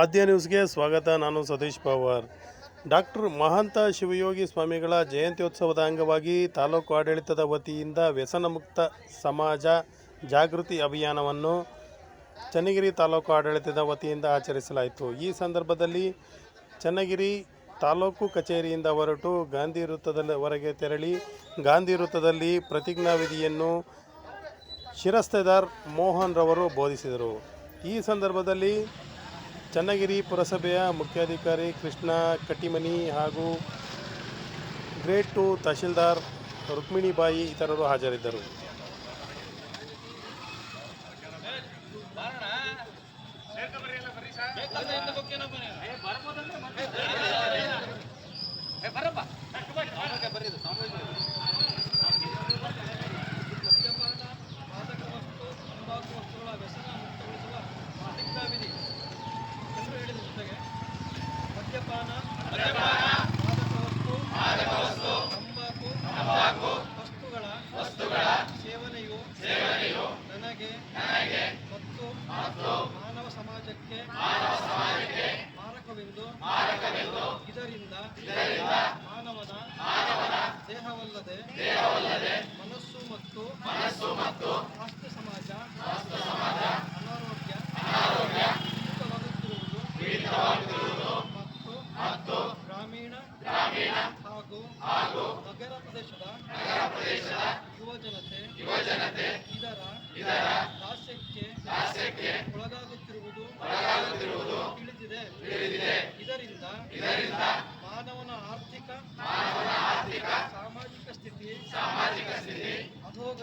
ಆದ್ಯ ನ್ಯೂಸ್ಗೆ ಸ್ವಾಗತ. ನಾನು ಸತೀಶ್ ಪವಾರ್. ಡಾಕ್ಟರ್ ಮಹಾಂತ ಶಿವಯೋಗಿ ಸ್ವಾಮಿಗಳ ಜಯಂತ್ಯೋತ್ಸವದ ಅಂಗವಾಗಿ ತಾಲೂಕು ಆಡಳಿತದ ವತಿಯಿಂದ ವ್ಯಸನ ಮುಕ್ತ ಸಮಾಜ ಜಾಗೃತಿ ಅಭಿಯಾನವನ್ನು ಚನ್ನಗಿರಿ ತಾಲೂಕು ಆಡಳಿತದ ವತಿಯಿಂದ ಆಚರಿಸಲಾಯಿತು. ಈ ಸಂದರ್ಭದಲ್ಲಿ ಚನ್ನಗಿರಿ ತಾಲೂಕು ಕಚೇರಿಯಿಂದ ಹೊರಟು ಗಾಂಧಿ ವೃತ್ತದವರೆಗೆ ತೆರಳಿ ಗಾಂಧಿ ವೃತ್ತದಲ್ಲಿ ಪ್ರತಿಜ್ಞಾವಿಧಿಯನ್ನು ಶಿರಸ್ತೆದಾರ್ ಮೋಹನ್ ರವರು ಬೋಧಿಸಿದರು. ಈ ಸಂದರ್ಭದಲ್ಲಿ ಚನ್ನಗಿರಿ ಪುರಸಭೆಯ ಮುಖ್ಯಾಧಿಕಾರಿ ಕೃಷ್ಣ ಕಟ್ಟಿಮನಿ ಹಾಗೂ ಗ್ರೇಟ್ ಟು ತಹಶೀಲ್ದಾರ್ ರುಕ್ಮಿಣಿಬಾಯಿ ಇತರರು ಹಾಜರಿದ್ದರು ಮಾದಕ ವಸ್ತು ತಂಬಾಕು ವಸ್ತುಗಳ ವ್ಯಸನ ಮುಕ್ತಗೊಳಿಸುವ ಪ್ರತಿಜ್ಞಾವಿಧಿ ಎಂದು ಹೇಳಿದ ಜೊತೆಗೆ ಮದ್ಯಪಾನ ಮಾದಕ ವಸ್ತು ತಂಬಾಕು ವಸ್ತುಗಳ ಸೇವನೆಯು ನನಗೆ ಮತ್ತು ಮಾನವ ಸಮಾಜಕ್ಕೆ ಮಾರಕವೆಂದು ಇದರಿಂದ ಮಾನವನ ದೇಹವಲ್ಲದೆ ಮನಸ್ಸು ಮತ್ತು ಮನಸ್ಸು ಮತ್ತು ಸ್ವಾಸ್ಥ್ಯ ಸಮಾಜ ಅನಾರೋಗ್ಯ ಪೀಡಿತವಾಗುತ್ತಿರುವುದು ಮತ್ತು ಗ್ರಾಮೀಣ ಹಾಗೂ ನಗರ ಪ್ರದೇಶದ ಯುವಜನತೆ ಇದರ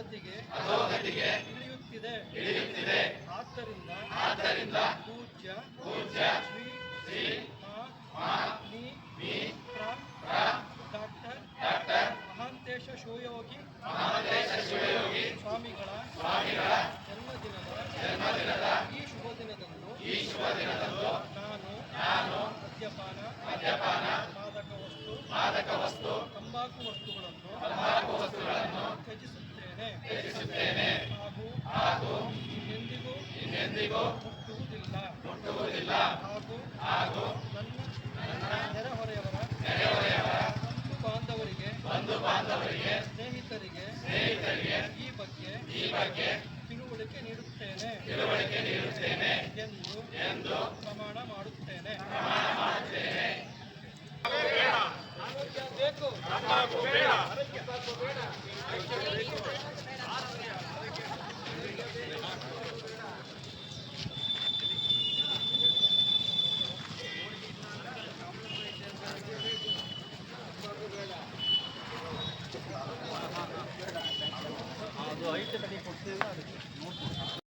ಅಧೋಗತಿಗೆ ಇಳಿಯುತ್ತಿದೆ. ಆದ್ದರಿಂದ ಪೂಜ್ಯ ಪೂಜ್ಯ ಶ್ರೀ ಮಾ ನೀ ಪ್ರ ಡಾಕ್ಟರ್ ಮಹಾಂತೇಶ ಶಿವಯೋಗಿ ಸ್ವಾಮಿಗಳ ಜನ್ಮದಿನದ ಈ ಶುಭ ದಿನದಂದು ನಾನು ಮದ್ಯಪಾನ ಮಾದಕ ವಸ್ತು ತಂಬಾಕು ವಸ್ತುಗಳನ್ನು ವಸ್ತುಗಳನ್ನು ತ್ಯಜಿಸುತ್ತೇನೆ. ಹಾಗೂ ಇನ್ನೆಂದಿಗೂ ಮುಟ್ಟುವುದಿಲ್ಲ. ಹಾಗೂ ನನ್ನ ನೆರೆಹೊರೆಯವರ ಬಂಧು ಬಾಂಧವರಿಗೆ ಸ್ನೇಹಿತರಿಗೆ ಈ ಬಗ್ಗೆ ಈ ಬಗ್ಗೆ ತಿಳುವಳಿಕೆ ನೀಡುತ್ತೇನೆ. ನೀಡುತ್ತೇನೆ. ಎಂದು ಪ್ರಮಾಣ ಮಾಡುತ್ತೇನೆ. ಆರೋಗ್ಯ ツーワードです。